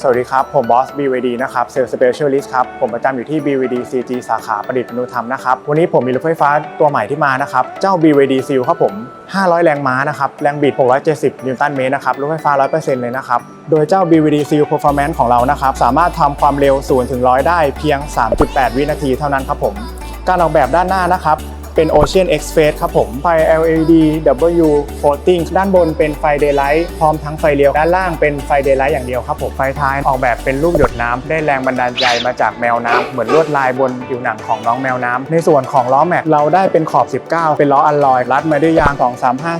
สวัสดีครับ ผมบอส BVD นะครับเซลล์สเปเชียลิสต์ครับ ผมประจำอยู่ที่ BVD CG สาขาประดิษฐ์มนุธรรมนะครับ วันนี้ผมมีรถไฟฟ้าตัวใหม่ที่มานะครับ เจ้า BVD Seal ครับผม 500 แรงม้านะครับ แรงบิด 670 นิวตันเมตรนะครับ รถไฟฟ้า 100%เลยนะครับ โดยเจ้า BVD Seal Performance ของเรานะครับ สามารถทำความเร็ว0ถึง100 ได้เพียง 3.8 วินาทีเท่านั้นครับผม การออกแบบด้านหน้านะครับ เป็น Ocean X Face ครับผมไฟ LED W Floating ด้านบนเป็นไฟ Daylight พร้อมทั้งไฟเลี้ยว ด้านล่างเป็นไฟ Daylight อย่างเดียวครับผม ไฟท้ายออกแบบเป็นรูปหยดน้ำได้แรงบันดาลใจมาจากแมวน้ำเหมือนลวดลายบนผิวหนังของน้องแมวน้ำในส่วนของล้อแม็กเราได้เป็นขอบ 19 เป็นล้ออัลลอยรัดมาด้วยยางของ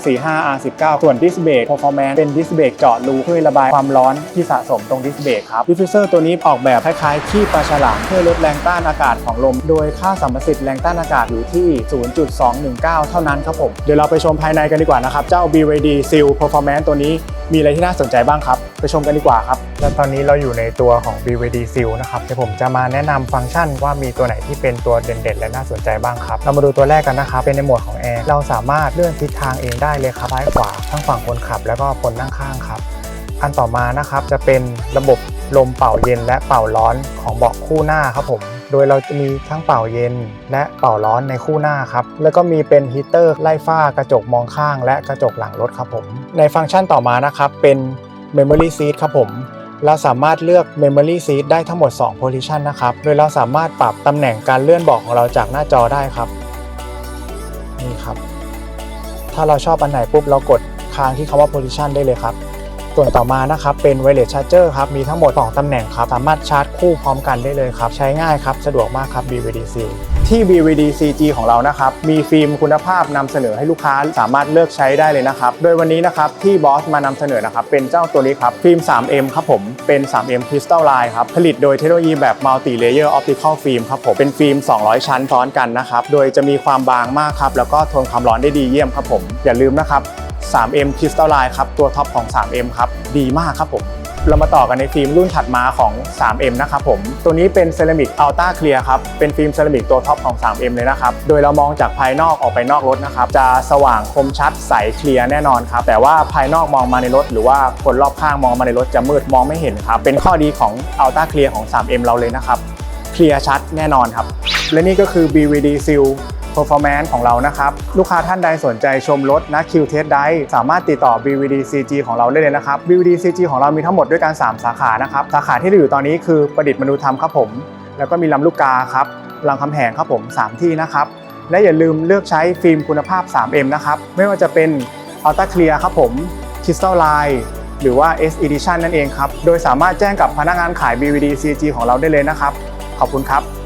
3545 R19 ส่วนดิสเบรก Performance เป็นดิสเบรกเจาะรูเพื่อระบายความร้อนที่สะสมตรงดิสเบรกครับดิฟฟิวเซอร์ตัวนี้ออกแบบคล้ายๆขี้ปลาฉลามเพื่อลดแรงต้านอากาศของลม โดยค่าสัมประสิทธิ์แรงต้านอากาศอยู่ที่0.219 เท่านั้นครับผม เดี๋ยวเราไปชมภายในกันดีกว่านะครับ เจ้า BYD Seal Performance ตัวนี้มีอะไรที่น่าสนใจบ้างครับ ไปชมกันดีกว่าครับ และตอนนี้เราอยู่ในตัวของ BYD Seal นะครับเดี๋ยวผมจะมาแนะนำฟังก์ชันว่ามีตัวไหนที่เป็นตัวเด่นๆ และน่าสนใจบ้างครับ เรามาดูตัวแรกกันนะครับ เป็นในโหมดของแอร์เราสามารถเลื่อนทิศทางเองได้เลยครับซ้ายขวาทั้งฝั่งคนขับ แล้วก็คนนั่งข้างครับอันต่อมานะครับจะเป็นระบบลมเป่าเย็นและเป่าร้อนของเบาะคู่หน้าครับผม โดยเราจะมีทั้งเป่าเย็นและเป่าร้อนในคู่หน้าครับ แล้วก็มีเป็นฮีเตอร์ไล่ฝ้ากระจกมองข้าง และกระจกหลังรถครับผม ในฟังก์ชันต่อมานะครับ เป็น Memory Seat ครับผมเราสามารถเลือก Memory Seat ได้ทั้งหมด 2 Position นะครับ โดยเราสามารถปรับตำแหน่งการเลื่อนเบาะของเราจากหน้าจอได้ครับ นี่ครับ ถ้าเราชอบอันไหนปุ๊บเรากดค้างที่คำว่า position ได้เลยครับ ส่วนต่อมานะครับเป็น wireless charger ครับมีทั้งหมด 2ตำแหน่งครับสามารถชาร์จคู่พร้อมกันได้เลยครับ ใช้ง่ายครับ สะดวกมากครับ BVD Seal ที่ BVD CG ของเรานะครับ มีฟิล์มคุณภาพนำเสนอให้ลูกค้าสามารถเลือกใช้ได้เลยนะครับ โดยวันนี้นะครับที่บอสมานำเสนอนะครับเป็นเจ้าตัวนี้ครับฟิล์ม 3M ครับผมเป็น 3M Crystal Line ครับผลิตโดยเทคโนโลยีแบบ Multi Layer Optical Film ครับผมเป็นฟิล์ม 200 ชั้นซ้อนกันนะครับ โดยจะมีความบางมากครับแล้วก็ทนความร้อนได้ดีเยี่ยมครับผมอย่าลืมนะครับ 3M Crystal Line ครับ ตัวท็อปของ 3M ครับ ดีมากครับผม เรามาต่อกันในฟิล์มรุ่นถัดมาของ 3M นะครับผม ตัวนี้เป็นเซรามิกอัลต้าเคลียร์ครับ เป็นฟิล์มเซรามิกตัวท็อปของ 3M เลยนะครับ โดยเรามองจากภายนอกออกไปนอกรถนะครับ จะสว่างคมชัดใสเคลียร์แน่นอนครับ แต่ว่าภายนอกมองมาในรถ หรือว่าคนรอบข้างมองมาในรถจะมืดมองไม่เห็นครับ เป็นข้อดีของอัลต้าเคลียร์ของ 3M เราเลยนะครับ เคลียร์ชัดแน่นอนครับ และนี่ก็คือ BVD Seal Performance ของเรานะครับ ลูกค้าท่านใดสนใจชมรถนะคิวเทสได้สามารถติดต่อ BVD CG ของเราได้เลยนะครับ BVD CG ของเรามีทั้งหมดด้วยกัน 3 สาขานะครับ สาขาที่เราอยู่ตอนนี้คือประดิษฐ์มนุธรรมครับผม แล้วก็มีลำลูกกาครับรามคำแหงครับผม 3 ที่นะครับ และอย่าลืมเลือกใช้ฟิล์มคุณภาพ 3M นะครับ ไม่ว่าจะเป็น Ultra Clear ครับผม Crystal Line หรือว่า S Edition นั่นเองครับ โดยสามารถแจ้งกับพนักงานขาย BVD CG ของเราได้เลยนะครับ ขอบคุณครับ